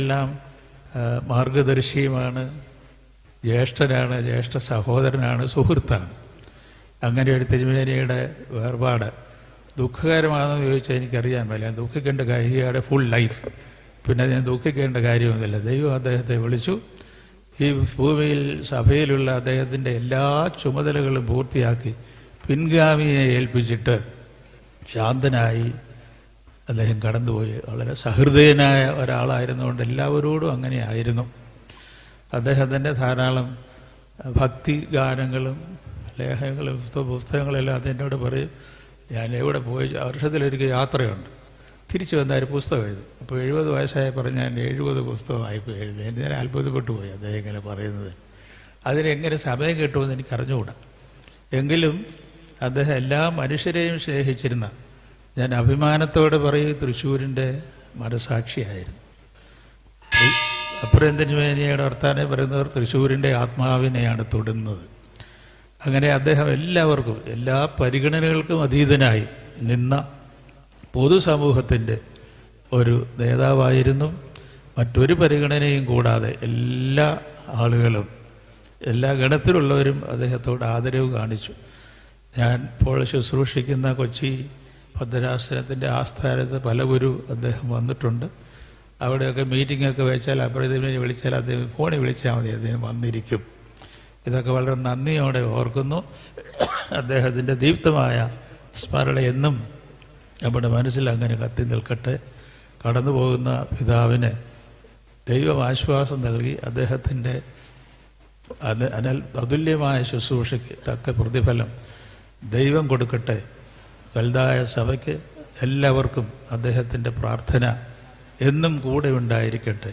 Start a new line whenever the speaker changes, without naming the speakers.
എല്ലാം മാർഗദർശിയുമാണ് ജ്യേഷ്ഠനാണ് ജ്യേഷ്ഠ സഹോദരനാണ് സുഹൃത്താണ്. അങ്ങനെ ഒരു തിരുമേനിയുടെ വേർപാട് ദുഃഖകരമാണെന്ന് ചോദിച്ചാൽ എനിക്കറിയാൻ ഞാൻ ദുഃഖിക്കേണ്ട കാര്യയുടെ ഫുൾ ലൈഫ് പിന്നെ ഞാൻ ദുഃഖിക്കേണ്ട കാര്യമൊന്നുമില്ല. ദൈവം അദ്ദേഹത്തെ വിളിച്ചു. ഈ ഭൂമിയിൽ സഭയിലുള്ള അദ്ദേഹത്തിന്റെ എല്ലാ ചുമതലകളും പൂർത്തിയാക്കി പിൻഗാമിയെ ഏൽപ്പിച്ചിട്ട് ശാന്തനായി അദ്ദേഹം കടന്നുപോയി. വളരെ സഹൃദയനായ ഒരാളായിരുന്നുകൊണ്ട് എല്ലാവരോടും അങ്ങനെയായിരുന്നു. അദ്ദേഹത്തിന്റെ ധാരാളം ഭക്തി ഗാനങ്ങളും ലേഖനങ്ങളും പുസ്തക പുസ്തകങ്ങളെല്ലാം അതെന്നോട് പറയും ഞാൻ എവിടെ പോയി? വർഷത്തിലൊരിക്കൽ യാത്രയുണ്ട്. തിരിച്ചു വന്ന ഒരു പുസ്തകം എഴുതും അപ്പോൾ എഴുപത് വയസ്സായി പറഞ്ഞാൽ ഞാൻ എഴുപത് പുസ്തകമായിപ്പോൾ എഴുതി. ഞാൻ അത്ഭുതപ്പെട്ടു പോയി അദ്ദേഹം ഇങ്ങനെ പറയുന്നത്. അതിനെങ്ങനെ സമയം കിട്ടുമെന്ന് എനിക്ക് അറിഞ്ഞുകൂടാ എങ്കിലും അദ്ദേഹം എല്ലാ മനുഷ്യരെയും സ്നേഹിച്ചിരുന്ന ഞാൻ അഭിമാനത്തോടെ പറയും തൃശ്ശൂരിന്റെ മനസാക്ഷിയായിരുന്നു അപ്പുറന്തഞ്ജമേനിയുടെ വർത്താനം പറയുന്നവർ തൃശ്ശൂരിന്റെ ആത്മാവിനെയാണ് തൊടുന്നത്. അങ്ങനെ അദ്ദേഹം എല്ലാവർക്കും എല്ലാ പരിഗണനകൾക്കും അതീതനായി നിന്ന പൊതുസമൂഹത്തിന്റെ ഒരു നേതാവായിരുന്നു. മറ്റൊരു പരിഗണനയും കൂടാതെ എല്ലാ ആളുകളും എല്ലാ ഗണത്തിലുള്ളവരും അദ്ദേഹത്തോട് ആദരവ് കാണിച്ചു. ഞാൻ ഇപ്പോൾ ശുശ്രൂഷിക്കുന്ന കൊച്ചി ഭദ്രാസനത്തിന്റെ ആസ്ഥാനത്ത് പല ഗുരു അദ്ദേഹം വന്നിട്ടുണ്ട്. അവിടെയൊക്കെ മീറ്റിങ്ങൊക്കെ വെച്ചാൽ അപ്രതിമിനെ വിളിച്ചാൽ അദ്ദേഹം ഫോണിൽ വിളിച്ചാൽ മതി അദ്ദേഹം വന്നിരിക്കും. ഇതൊക്കെ വളരെ നന്ദിയോടെ ഓർക്കുന്നു. അദ്ദേഹത്തിന്റെ ദീപ്തമായ സ്മരണ എന്നും നമ്മുടെ മനസ്സിൽ അങ്ങനെ കത്തി നിൽക്കട്ടെ. കടന്നു പോകുന്ന പിതാവിന് ദൈവം ആശ്വാസം നൽകി. അദ്ദേഹത്തിന്റെ അനൽ അതുല്യമായ ശുശ്രൂഷയ്ക്ക് തക്ക പ്രതിഫലം ദൈവം കൊടുക്കട്ടെ. വലുതായ സഭയ്ക്ക് എല്ലാവർക്കും അദ്ദേഹത്തിന്റെ പ്രാർത്ഥന എന്നും കൂടെ ഉണ്ടായിരിക്കട്ടെ.